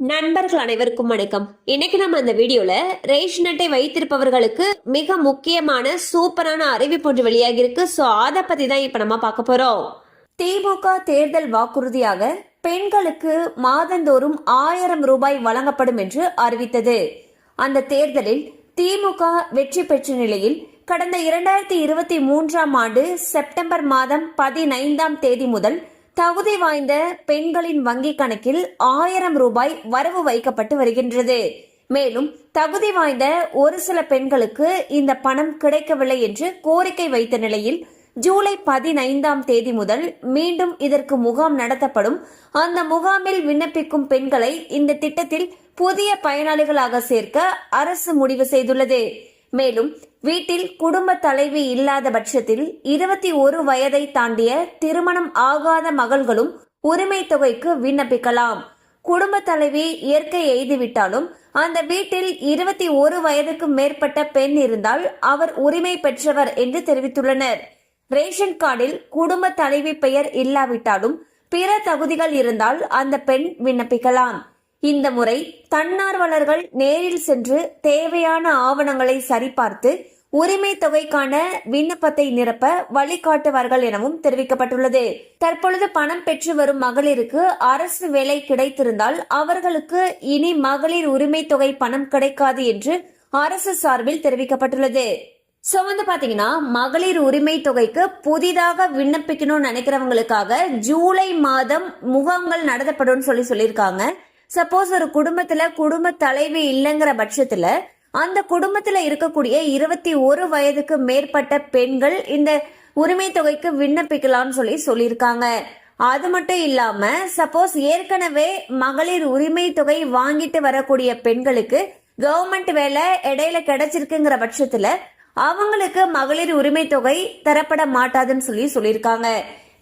நண்பர்கள் அனைவருக்கும் வணக்கம். இன்னைக்கு நம்ம இந்த வீடியோல ரேஷன் அட்டை வைத்திருப்பவர்களுக்கு மிக முக்கியமான சூப்பரான அறிவிப்பு ஒன்று வெளியாகி இருக்கு. ஸோ அதை பத்தி தான் இப்ப நம்ம பார்க்க போறோம். திமுக தேர்தல் வாக்குறுதியாக பெண்களுக்கு மாதந்தோறும் ஆயிரம் ரூபாய் வழங்கப்படும் என்று அறிவித்தது. அந்த தேர்தலில் திமுக வெற்றி பெற்ற நிலையில் கடந்த இரண்டாயிரத்தி இருபத்தி மூன்றாம் ஆண்டு செப்டம்பர் மாதம் பதினைந்தாம் தேதி முதல் தகுதி வாய்ந்த பெண்களின் வங்கி கணக்கில் ஆயிரம் ரூபாய் வரவு வைக்கப்பட்டு வருகின்றது. மேலும் தகுதி வாய்ந்த ஒரு சில பெண்களுக்கு இந்த பணம் கிடைக்கவில்லை என்று கோரிக்கை வைத்த நிலையில் ஜூலை பதினைந்தாம் தேதி முதல் மீண்டும் இதற்கு முகாம் நடத்தப்படும். அந்த முகாமில் விண்ணப்பிக்கும் பெண்களை இந்த திட்டத்தில் புதிய பயனாளிகளாக சேர்க்க அரசு முடிவு செய்துள்ளது. மேலும் வீட்டில் குடும்ப தலைவி இல்லாத பட்சத்தில் இருபத்தி ஒரு வயதை தாண்டிய திருமணம் ஆகாத மகள்களும் உரிமை தொகைக்கு விண்ணப்பிக்கலாம். குடும்ப தலைவி இயற்கை எய்துவிட்டாலும் அந்த வீட்டில் இருபத்தி ஒரு வயதுக்கு மேற்பட்ட பெண் இருந்தால் அவர் உரிமை பெற்றவர் என்று தெரிவித்துள்ளனர். ரேஷன் கார்டில் குடும்ப தலைவி பெயர் இல்லாவிட்டாலும் பிற தகுதிகள் இருந்தால் அந்த பெண் விண்ணப்பிக்கலாம். இந்த முறை தன்னார்வலர்கள் நேரில் சென்று தேவையான ஆவணங்களை சரிபார்த்து உரிமை தொகைக்கான விண்ணப்பத்தை நிரப்ப வழிகாட்டுவார்கள் எனவும் தெரிவிக்கப்பட்டுள்ளது. தற்பொழுது பணம் பெற்று வரும் மகளிருக்கு அரசு வேலை கிடைத்திருந்தால் அவர்களுக்கு இனி மகளிர் உரிமை தொகை பணம் கிடைக்காது என்று அரசு சார்பில் தெரிவிக்கப்பட்டுள்ளது. சோ வந்து பாத்தீங்கன்னா மகளிர் உரிமை தொகைக்கு புதிதாக விண்ணப்பிக்கணும்னு நினைக்கிறவங்களுக்காக ஜூலை மாதம் முகாம்கள் நடத்தப்படும் சொல்லி சொல்லியிருக்காங்க. சப்போஸ் ஒரு குடும்பத்துல குடும்ப தலைவி இல்லைங்கிற பட்சத்துல அந்த குடும்பத்துல இருக்கக்கூடிய இருபத்தி ஒரு வயதுக்கு மேற்பட்ட பெண்கள் இந்த உரிமை தொகைக்கு விண்ணப்பிக்கலாம்னு சொல்லி சொல்லியிருக்காங்க. அது மட்டும் இல்லாம சப்போஸ் ஏற்கனவே மகளிர் உரிமை தொகை வாங்கிட்டு வரக்கூடிய பெண்களுக்கு கவர்மெண்ட் வேலை இடையில கிடைச்சிருக்குங்கிற பட்சத்துல அவங்களுக்கு மகளிர் உரிமை தொகை தரப்பட மாட்டாதுன்னு சொல்லி சொல்லியிருக்காங்க.